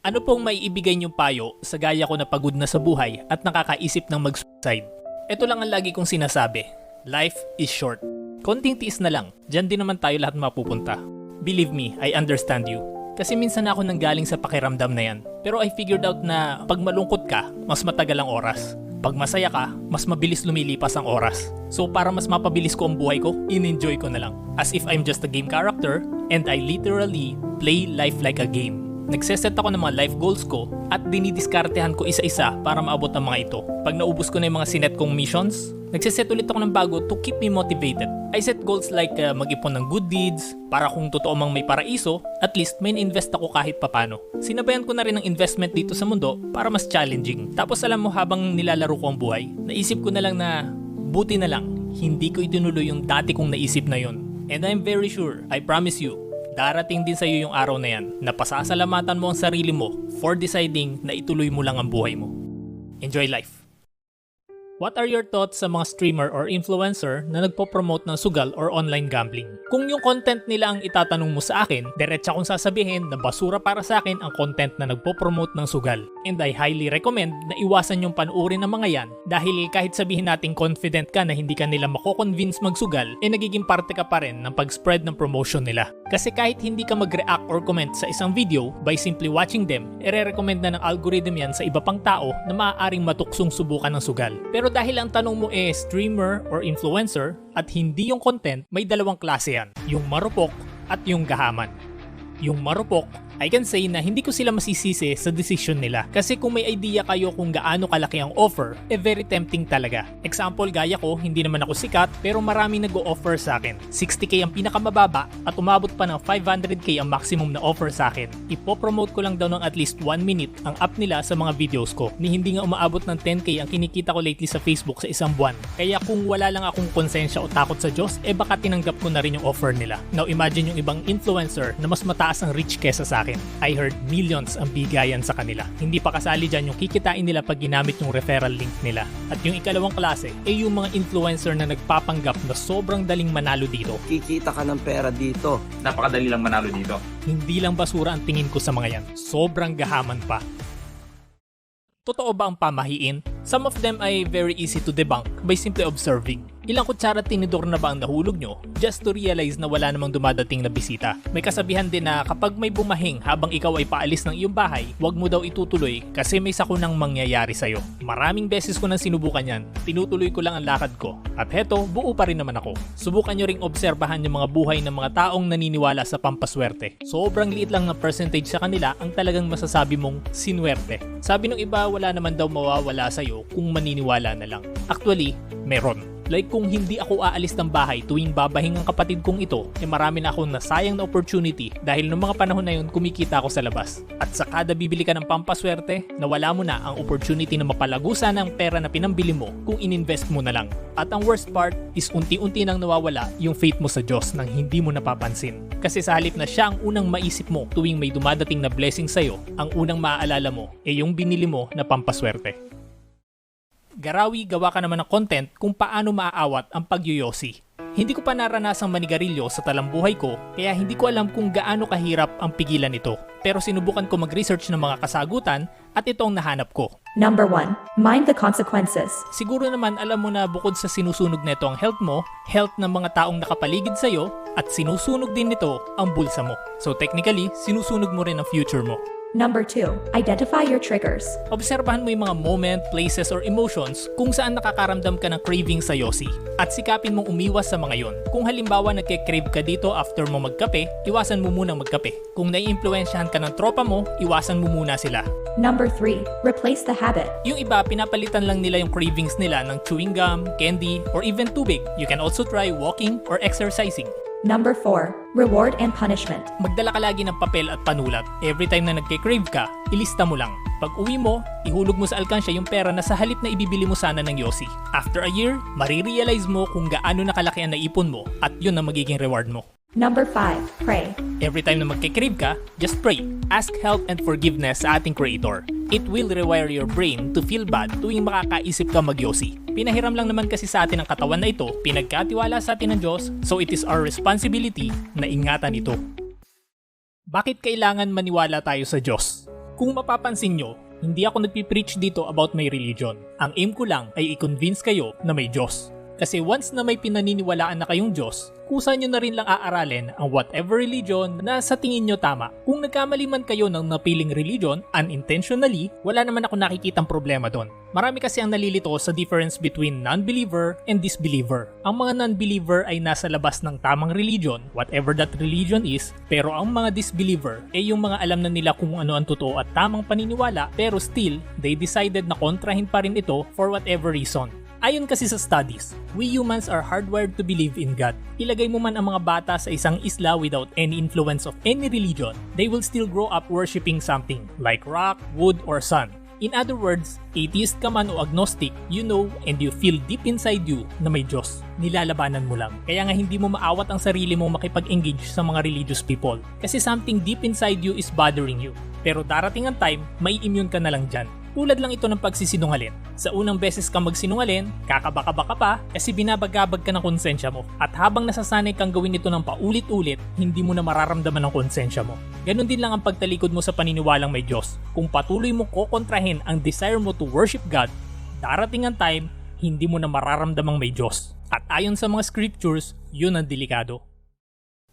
Ano pong maiibigay niyong payo sa gaya ko na pagod na sa buhay at nakakaisip ng mag-suicide? Ito lang ang lagi kong sinasabi. Life is short. Konting tiis na lang. Diyan din naman tayo lahat mapupunta. Believe me, I understand you. Kasi minsan ako nanggaling sa pakiramdam na yan. Pero I figured out na pag malungkot ka, mas matagal ang oras. Pag masaya ka, mas mabilis lumilipas ang oras. So para mas mapabilis ko ang buhay ko, in-enjoy ko na lang. As if I'm just a game character and I literally play life like a game. Nagseset ako ng mga life goals ko at dinidiskartehan ko isa-isa para maabot ang mga ito. Pag naubos ko na yung mga sinet kong missions, nagseset ulit ako ng bago to keep me motivated. I set goals like uh, mag-ipon ng good deeds, para kung totoo mang may paraiso, at least may invest ako kahit papano. Sinabayan ko na rin ang investment dito sa mundo para mas challenging. Tapos alam mo habang nilalaro ko ang buhay, naisip ko na lang na buti na lang, hindi ko itinuloy yung dati kong naisip na yon. And I'm very sure, I promise you, darating din sa iyo yung araw na yan na pasasalamatan mo ang sarili mo for deciding na ituloy mo lang ang buhay mo. Enjoy life! What are your thoughts sa mga streamer or influencer na nagpo-promote ng sugal or online gambling? Kung yung content nila ang itatanong mo sa akin, diretsa kong sasabihin na basura para sa akin ang content na nagpo-promote ng sugal. And I highly recommend na iwasan yung panuorin ng mga yan dahil kahit sabihin nating confident ka na hindi ka nila mako-convince magsugal, eh nagiging parte ka pa rin ng pag-spread ng promotion nila. Kasi kahit hindi ka mag-react or comment sa isang video by simply watching them, ire-recommend na ng algorithm yan sa iba pang tao na maaaring matuksong subukan ng sugal. Pero dahil ang tanong mo eh streamer or influencer at hindi yung content, may dalawang klase yan. Yung marupok at yung gahaman. Yung marupok, I can say na hindi ko sila masisisi sa decision nila. Kasi kung may idea kayo kung gaano kalaki ang offer, eh very tempting talaga. Example, gaya ko, hindi naman ako sikat, pero marami nag-o-offer sa akin. 60k ang pinakamababa at umabot pa ng 500k ang maximum na offer sa akin. Ipo-promote ko lang daw ng at least 1 minute ang app nila sa mga videos ko. Ni hindi nga umaabot ng 10k ang kinikita ko lately sa Facebook sa isang buwan. Kaya kung wala lang akong konsensya o takot sa Diyos, eh baka tinanggap ko na rin yung offer nila. Now imagine yung ibang influencer na mas mataas ang reach kesa sa akin. I heard millions ang bigayan sa kanila. Hindi pa kasali dyan yung kikitain nila pag ginamit yung referral link nila. At yung ikalawang klase ay yung mga influencer na nagpapanggap na sobrang daling manalo dito. Kikita ka ng pera dito. napakadali lang manalo dito. Hindi lang basura ang tingin ko sa mga yan. Sobrang gahaman pa. Totoo ba ang pamahiin? Some of them ay very easy to debunk by simply observing. Ilang kutsara tinidor na ba ang nahulog nyo just to realize na wala namang dumadating na bisita? May kasabihan din na kapag may bumahing habang ikaw ay paalis ng iyong bahay, huwag mo daw itutuloy kasi may sakunang mangyayari sa'yo. Maraming beses ko nang sinubukan yan, tinutuloy ko lang ang lakad ko. At heto, buo pa rin naman ako. Subukan nyo ring obserbahan yung mga buhay ng mga taong naniniwala sa pampaswerte. Sobrang liit lang na percentage sa kanila ang talagang masasabi mong sinwerte. Sabi ng iba, wala naman daw mawawala sa'yo kung maniniwala na lang. Actually, meron. Like kung hindi ako aalis ng bahay tuwing babahing ang kapatid kong ito, eh marami na akong nasayang na opportunity dahil noong mga panahon na yun kumikita ako sa labas. At sa kada bibili ka ng pampaswerte, nawala mo na ang opportunity na mapalagusan ang pera na pinambili mo kung ininvest mo na lang. At ang worst part is unti-unti nang nawawala yung faith mo sa Diyos nang hindi mo napapansin. Kasi sa halip na siya ang unang maisip mo tuwing may dumadating na blessing sa'yo, ang unang maaalala mo ay yung binili mo na pampaswerte. Garawi, gawa ka naman ng content kung paano maaawat ang pagyoyosi. Hindi ko pa naranasang manigarilyo sa talambuhay ko, kaya hindi ko alam kung gaano kahirap ang pigilan ito. Pero sinubukan ko mag-research ng mga kasagutan at ito ang nahanap ko. Number 1. Mind the consequences. Siguro naman alam mo na bukod sa sinusunog nito ang health mo, health ng mga taong nakapaligid sa'yo, at sinusunog din nito ang bulsa mo. So technically, sinusunog mo rin ang future mo. Number 2. Identify your triggers. Obserbahan mo yung mga moment, places, or emotions kung saan nakakaramdam ka ng craving sa yosi. At sikapin mong umiwas sa mga yon. Kung halimbawa nagke-crave ka dito after mo magkape, iwasan mo munang magkape. Kung naiimpluensyahan ka ng tropa mo, iwasan mo muna sila. Number 3. Replace the habit. Yung iba, pinapalitan lang nila yung cravings nila ng chewing gum, candy, or even tubig. You can also try walking or exercising. Number 4. Reward and punishment. Magdala ka lagi ng papel at panulat. Every time na nagke-crave ka, ilista mo lang. Pag uwi mo, ihulog mo sa alkansya yung pera na sa halip na ibibili mo sana ng yosi. After a year, marirealize mo kung gaano nakalaki ang naipon mo at yun ang magiging reward mo. Number 5. Pray. Every time na magke-crave ka, just pray. Ask help and forgiveness sa ating Creator. It will rewire your brain to feel bad tuwing makakaisip ka magyosi. Pinahiram lang naman kasi sa atin ang katawan na ito, pinagkatiwala sa atin ng Diyos, so it is our responsibility na ingatan ito. Bakit kailangan maniwala tayo sa Diyos? Kung mapapansin nyo, hindi ako nagpipreach dito about my religion. Ang aim ko lang ay i-convince kayo na may Diyos. Kasi once na may pinaniniwalaan na kayong Diyos, kusa nyo na rin lang aaralin ang whatever religion na sa tingin nyo tama. Kung nagkamali man kayo ng napiling religion, unintentionally, wala naman ako nakikitang problema doon. Marami kasi ang nalilito sa difference between non-believer and disbeliever. Ang mga non-believer ay nasa labas ng tamang religion, whatever that religion is, pero ang mga disbeliever ay yung mga alam na nila kung ano ang totoo at tamang paniniwala pero still, they decided na kontrahin pa rin ito for whatever reason. Ayon kasi sa studies, we humans are hardwired to believe in God. Ilagay mo man ang mga bata sa isang isla without any influence of any religion, they will still grow up worshipping something like rock, wood, or sun. In other words, atheist ka man o agnostic, you know and you feel deep inside you na may Diyos. Nilalabanan mo lang. Kaya nga hindi mo maawat ang sarili mo makipag-engage sa mga religious people. Kasi something deep inside you is bothering you. Pero darating ang time, may immune ka na lang dyan. Tulad lang ito ng pagsisinungalin. Sa unang beses ka magsinungalin, kakabaka-baka pa kasi binabagabag ka ng konsensya mo. At habang nasasanay kang gawin ito ng paulit-ulit, hindi mo na mararamdaman ang konsensya mo. Ganon din lang ang pagtalikod mo sa paniniwalang may Diyos. Kung patuloy mo kokontrahin ang desire mo to worship God, darating ang time, hindi mo na mararamdamang may Diyos. At ayon sa mga scriptures, yun ang delikado.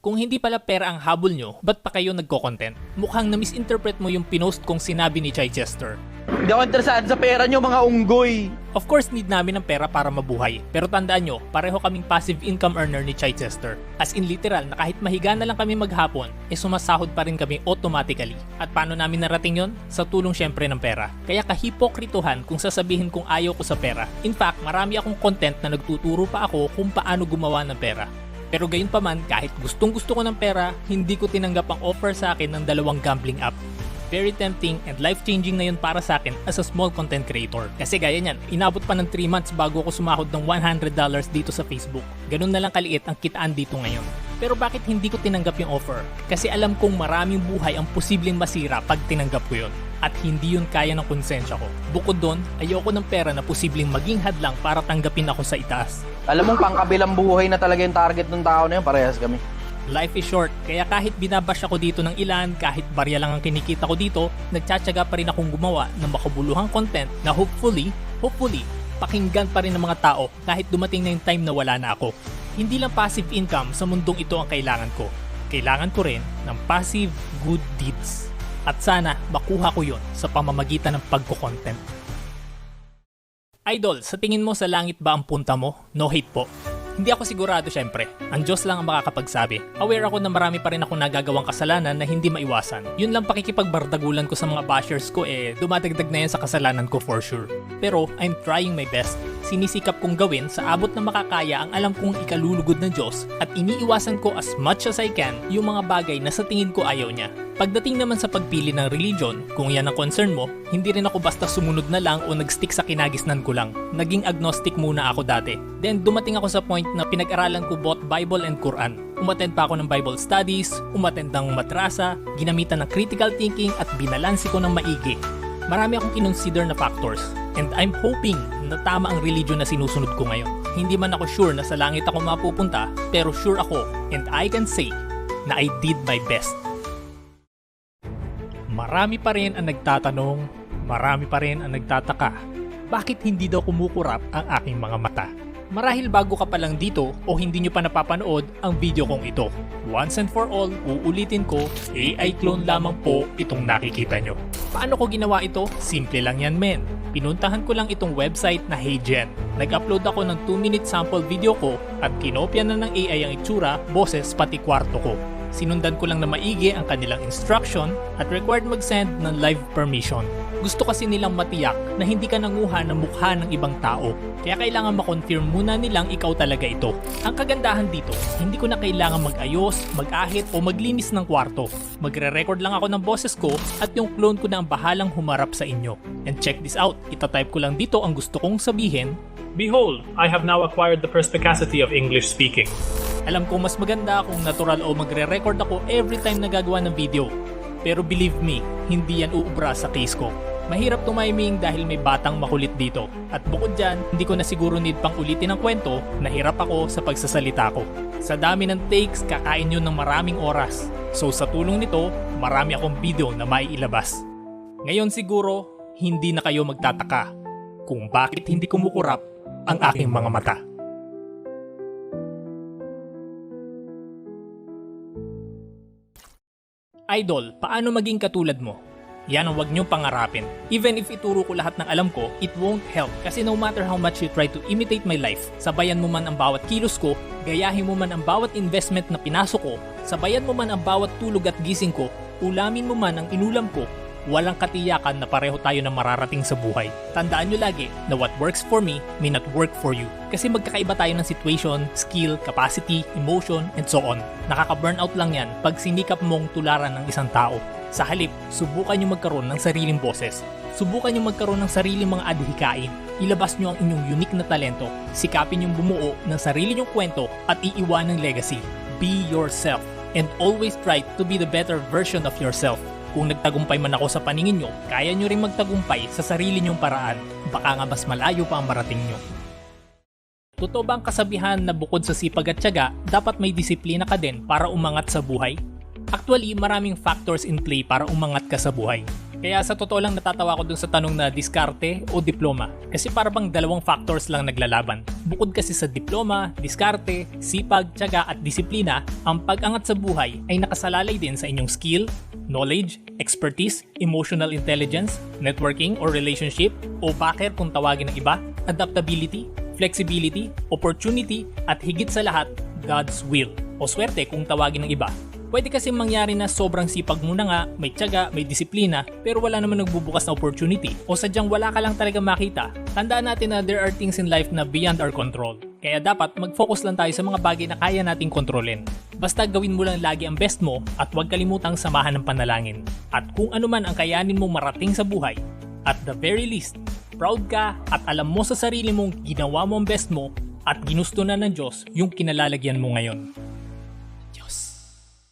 Kung hindi pala pera ang habol nyo, ba't pa kayo nagko-content? Mukhang na-misinterpret mo yung pinost kong sinabi ni Chichester. Hindi ako interesado sa pera nyo, mga unggoy. Of course, need namin ng pera para mabuhay. Pero tandaan nyo, pareho kaming passive income earner ni Chichester. As in literal, na kahit mahiga na lang kami maghapon, eh sumasahod pa rin kami automatically. At paano namin narating yon? Sa tulong syempre ng pera. Kaya kahipokrituhan kung sasabihin kong ayaw ko sa pera. In fact, marami akong content na nagtuturo pa ako kung paano gumawa ng pera. Pero gayon pa man, kahit gustong gusto ko ng pera, hindi ko tinanggap ang offer sa akin ng dalawang gambling app. Very tempting and life-changing na yun para sa akin as a small content creator. Kasi gaya niyan, inabot pa ng 3 months bago ako sumahod ng $100 dito sa Facebook. Ganun na lang kaliit ang kitaan dito ngayon. Pero bakit hindi ko tinanggap yung offer? Kasi alam kong maraming buhay ang posibleng masira pag tinanggap ko yun. At hindi yun kaya ng konsensya ko. Bukod doon, ayoko ng pera na posibleng maging hadlang para tanggapin ako sa itaas. Alam mong pangkabilang buhay na talaga yung target ng tao na yun, parehas kami. Life is short, kaya kahit binabash ako dito ng ilan, kahit barya lang ang kinikita ko dito, nagtsatsaga pa rin akong gumawa ng makabuluhang content na hopefully, hopefully, pakinggan pa rin ng mga tao kahit dumating na yung time na wala na ako. Hindi lang passive income sa mundong ito ang kailangan ko. Kailangan ko rin ng passive good deeds. At sana makuha ko yon sa pamamagitan ng pagko-content. Idol, sa tingin mo sa langit ba ang punta mo? No hate po. Hindi ako sigurado syempre. Ang Diyos lang ang makakapagsabi. Aware ako na marami pa rin ako nagagawang kasalanan na hindi maiwasan. Yun lang pakikipagbardagulan ko sa mga bashers ko eh dumadagdag na yan sa kasalanan ko for sure. Pero I'm trying my best. Sinisikap kong gawin sa abot na makakaya ang alam kong ikalulugod ng Diyos at iniiwasan ko as much as I can yung mga bagay na sa tingin ko ayaw niya. Pagdating naman sa pagpili ng religion, kung yan ang concern mo, hindi rin ako basta sumunod na lang o nagstick sa kinagisnan ko lang. Naging agnostic muna ako dati. Then dumating ako sa point na pinag-aralan ko both Bible and Quran. Umattend pa ako ng Bible studies, umattend ng madrasa, ginamitan ng critical thinking at binalansi ko ng maigi. Marami akong kinonsider na factors and I'm hoping na tama ang religion na sinusunod ko ngayon. Hindi man ako sure na sa langit ako mapupunta pero sure ako and I can say na I did my best. Marami pa rin ang nagtatanong, marami pa rin ang nagtataka. Bakit hindi daw kumukurap ang aking mga mata? Marahil bago ka pa lang dito o hindi nyo pa napapanood ang video kong ito. Once and for all, uulitin ko, AI clone lamang po itong nakikita nyo. Paano ko ginawa ito? Simple lang yan men. Pinuntahan ko lang itong website na HeyGen. Nag-upload ako ng 2 minute sample video ko at kinopya na ng AI ang itsura, boses pati kwarto ko. Sinundan ko lang na maigi ang kanilang instruction at required mag-send ng live permission. Gusto kasi nilang matiyak na hindi ka nanguha ng mukha ng ibang tao. Kaya kailangan makonfirm muna nilang ikaw talaga ito. Ang kagandahan dito, hindi ko na kailangan mag-ayos, mag-ahit o maglinis ng kwarto. Magre-record lang ako ng boses ko at yung clone ko na ang bahalang humarap sa inyo. And check this out, itatype ko lang dito ang gusto kong sabihin Behold, I have now acquired the perspicacity of English speaking. Alam ko mas maganda kung natural o magre-record ako every time na gagawa ng video. Pero believe me, hindi yan uubra sa case ko. Mahirap tumiming dahil may batang makulit dito. At bukod dyan, hindi ko na siguro need pang ulitin ang kwento, nahirap ako sa pagsasalita ko. Sa dami ng takes, kakain yun ng maraming oras. So sa tulong nito, marami akong video na maiilabas. Ngayon siguro, hindi na kayo magtataka kung bakit hindi kumukurap ang aking mga mata. Idol, paano maging katulad mo? Yan ang wag niyong pangarapin. Even if ituro ko lahat ng alam ko, it won't help kasi no matter how much you try to imitate my life, sabayan mo man ang bawat kilos ko, gayahin mo man ang bawat investment na pinasok ko, sabayan mo man ang bawat tulog at gising ko, ulamin mo man ang inulam ko, walang katiyakan na pareho tayo na mararating sa buhay. Tandaan nyo lagi na what works for me may not work for you. Kasi magkakaiba tayo ng situation, skill, capacity, emotion, and so on. Nakaka-burnout lang yan pag sinikap mong tularan ng isang tao. Sa halip, subukan nyo magkaroon ng sariling boses. Subukan nyo magkaroon ng sariling mga adhikain. Ilabas nyo ang inyong unique na talento. Sikapin yung bumuo ng sarili nyong kwento at iiwan ng legacy. Be yourself and always try to be the better version of yourself. Kung nagtagumpay man ako sa paningin nyo, kaya nyo rin magtagumpay sa sarili nyong paraan. Baka nga mas malayo pa ang marating nyo. Totoo ba ang kasabihan na bukod sa sipag at tiyaga, dapat may disiplina ka din para umangat sa buhay? Actually, maraming factors in play para umangat ka sa buhay. Kaya sa totoo lang natatawa ko dun sa tanong na diskarte o diploma. Kasi para bang dalawang factors lang naglalaban. Bukod kasi sa diploma, diskarte, sipag, tiyaga at disiplina, ang pag-angat sa buhay ay nakasalalay din sa inyong skill, knowledge, expertise, emotional intelligence, networking or relationship, o backer kung tawagin ng iba, adaptability, flexibility, opportunity, at higit sa lahat, God's will o swerte kung tawagin ng iba. Pwede kasi mangyari na sobrang sipag mo na nga, may tiyaga, may disiplina, pero wala naman nagbubukas na opportunity. O sadyang wala ka lang talaga makita. Tandaan natin na there are things in life na beyond our control. Kaya dapat mag-focus lang tayo sa mga bagay na kaya nating kontrolin. Basta gawin mo lang lagi ang best mo at huwag kalimutang samahan ng panalangin. At kung ano man ang kayanin mong marating sa buhay, at the very least, proud ka at alam mo sa sarili mong ginawa mo ang best mo at ginusto na ng Diyos yung kinalalagyan mo ngayon.